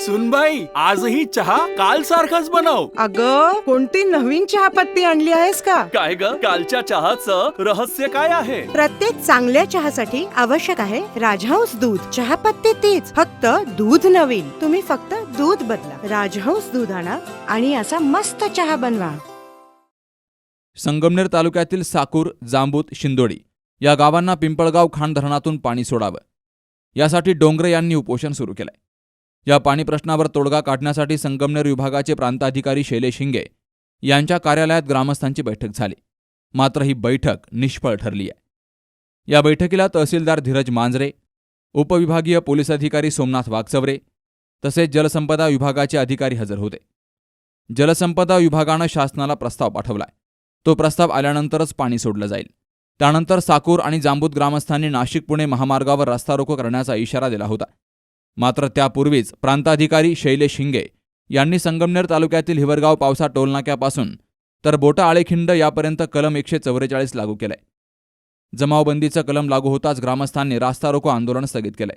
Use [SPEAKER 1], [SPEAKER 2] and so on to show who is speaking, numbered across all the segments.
[SPEAKER 1] सुनबाई आजही चहा काल सारखाच बनव.
[SPEAKER 2] अग कोणती नवीन चहापत्ती आणली आहेस का?
[SPEAKER 1] काय ग? कालच्या चहाचं रहस्य काय आहे?
[SPEAKER 2] प्रत्येक चांगल्या चहासाठी आवश्यक आहे राजहंस दूध. चहापत्ती तीच फक्त दूध नवीन. तुम्ही फक्त दूध बदला. राजहंस दूध आणा आणि असा मस्त चहा बनवा.
[SPEAKER 3] संगमनेर तालुक्यातील साकूर जांबूत शिंदोडी या गावांना पिंपळगाव खांड धरणातून पाणी सोडावं. यासाठी डोंगरे यांनी उपोषण सुरू केलंय. या पाणी प्रश्नावर तोडगा काढण्यासाठी संगमनेर विभागाचे प्रांताधिकारी शैलेश हिंगे यांच्या कार्यालयात ग्रामस्थांची बैठक झाली. मात्र ही बैठक निष्फळ ठरली आहे. या बैठकीला तहसीलदार धीरज मांजरे उपविभागीय पोलीस अधिकारी सोमनाथ वागचवरे तसेच जलसंपदा विभागाचे अधिकारी हजर होते. जलसंपदा विभागानं शासनाला प्रस्ताव पाठवलाय तो प्रस्ताव आल्यानंतरच पाणी सोडलं जाईल. त्यानंतर साकूर आणि जांबूत ग्रामस्थांनी नाशिक पुणे महामार्गावर रस्ता रोको करण्याचा इशारा दिला होता. मात्र त्यापूर्वीच प्रांताधिकारी शैलेश हिंगे यांनी संगमनेर तालुक्यातील हिवरगाव पावसा टोलनाक्यापासून तर बोटा आळेखिंड यापर्यंत कलम एकशे चौवेचाळीस लागू केलंय जमावबंदीचं कलम लागू होताच ग्रामस्थांनी रास्ता रोको आंदोलन स्थगित केलंय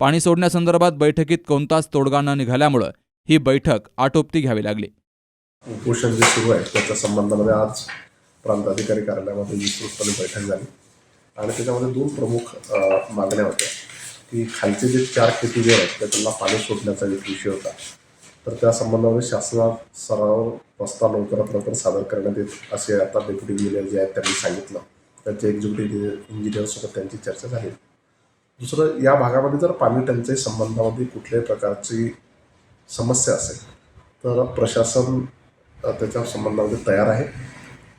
[SPEAKER 3] पाणी सोडण्यासंदर्भात बैठकीत कोणताच तोडगा न निघाल्यामुळं ही बैठक आटोपती घ्यावी लागली.
[SPEAKER 4] उपोषण जे सुरू आहे त्याच्या संबंधामध्ये आज प्रांताधिकारी कार्यालयामध्ये विस्तृतपणे बैठक झाली. आणि त्याच्यामध्ये दोन प्रमुख मागण्या होत्या. की खालचे जे चार खेती जे आहेत त्यांना पाणी सोडण्याचा एक विषय होता. तर त्या संबंधामध्ये शासनात सराव प्रस्ताव लवकरात लवकर सादर करण्यात येत असे आता डेप्युटी इंजिनियर जे आहेत त्यांनी सांगितलं. त्यांचे एक्झिक्युटिव्ह इंजिनियरसोबत त्यांची चर्चा झाली. दुसरं या भागामध्ये जर पाणी टंचाई संबंधामध्ये कुठल्याही प्रकारची समस्या असेल तर प्रशासन त्याच्या संबंधामध्ये तयार आहे.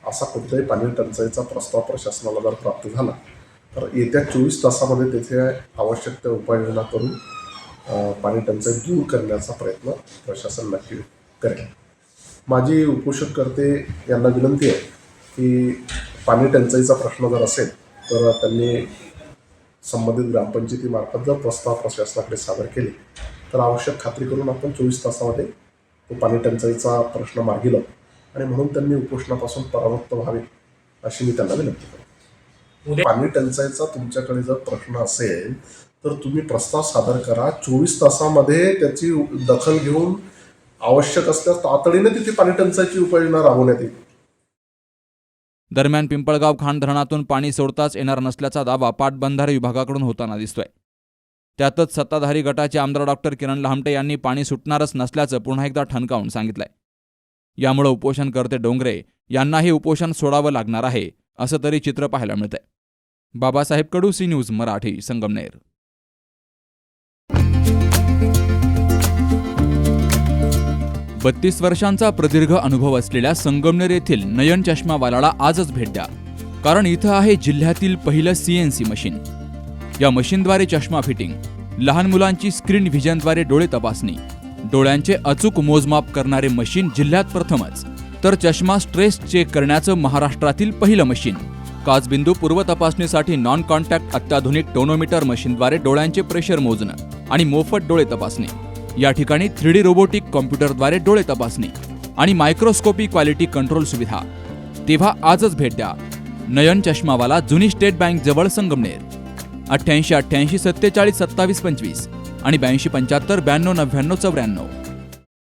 [SPEAKER 4] असा कुठल्याही पाणी टंचाईचा प्रस्ताव प्रशासनाला जर प्राप्त झाला तर येत्या चोवीस तासामध्ये तेथे आवश्यक त्या उपाययोजना करून पाणी टंचाई दूर करण्याचा प्रयत्न प्रशासन नक्की करेल. माझी उपोषणकर्ते यांना विनंती आहे की पाणी टंचाईचा प्रश्न जर असेल तर त्यांनी संबंधित ग्रामपंचायतीमार्फत जर प्रस्ताव प्रशासनाकडे सादर केले तर आवश्यक खात्री करून आपण चोवीस तासामध्ये तो पाणी टंचाईचा प्रश्न मार्गी लावू. आणि म्हणून त्यांनी उपोषणापासून परावृत्त व्हावे अशी मी त्यांना विनंती करतो. पाणी टंचाईचा तुमच्याकडे जर प्रश्न असेल तर तुम्ही प्रस्ताव सादर करा. चोवीस तासामध्ये त्याची दखल घेऊन आवश्यक असल्यास तातडीने तिथे पाणी टंचाईची उपाययोजना राबवण्यात येईल.
[SPEAKER 3] दरम्यान पिंपळगाव खांड धरणातून पाणी सोडताच येणार नसल्याचा दावा पाटबंधारे विभागाकडून होताना दिसतोय. त्यातच सत्ताधारी गटाचे आमदार डॉक्टर किरण लहामटे यांनी पाणी सुटणारच नसल्याचं पुन्हा एकदा ठणकावून सांगितलंय. यामुळे उपोषणकर्ते डोंगरे यांनाही उपोषण सोडावं लागणार आहे असं तरी चित्र पाहायला मिळतंय. Babasaheb Kadu C news Marathi Sangamner. बत्तीस वर्षांचा प्रदीर्घ अनुभव असलेल्या संगमनेर येथील नयन चष्मावालाला आजच भेट द्या कारण इथं आहे जिल्ह्यातील पहिलं सीएनसी मशीन. या मशीनद्वारे चष्मा फिटिंग लहान मुलांची स्क्रीन व्हिजनद्वारे डोळे तपासणी डोळ्यांचे अचूक मोजमाप करणारे मशीन जिल्ह्यात प्रथमच तर चष्मा स्ट्रेस चेक करण्याचं महाराष्ट्रातील पहिलं मशीन. काचबिंदू पूर्व तपासणीसाठी नॉन कॉन्टॅक्ट अत्याधुनिक टोनोमीटर मशीनद्वारे डोळ्यांचे प्रेशर मोजणं आणि मोफत डोळे तपासणी. या ठिकाणी थ्री डी रोबोटिक कॉम्प्युटरद्वारे डोळे तपासणी आणि मायक्रोस्कोपी क्वालिटी कंट्रोल सुविधा. तेव्हा आजच भेट द्या. नयन चष्मावाला जुनी स्टेट बँक जवळ संगमनेर. अठ्ठ्याऐंशी अठ्ठ्याऐंशी सत्तेचाळीस सत्तावीस पंचवीस आणि ब्याऐंशी पंच्याहत्तर ब्याण्णव नव्याण्णव चौऱ्याण्णव.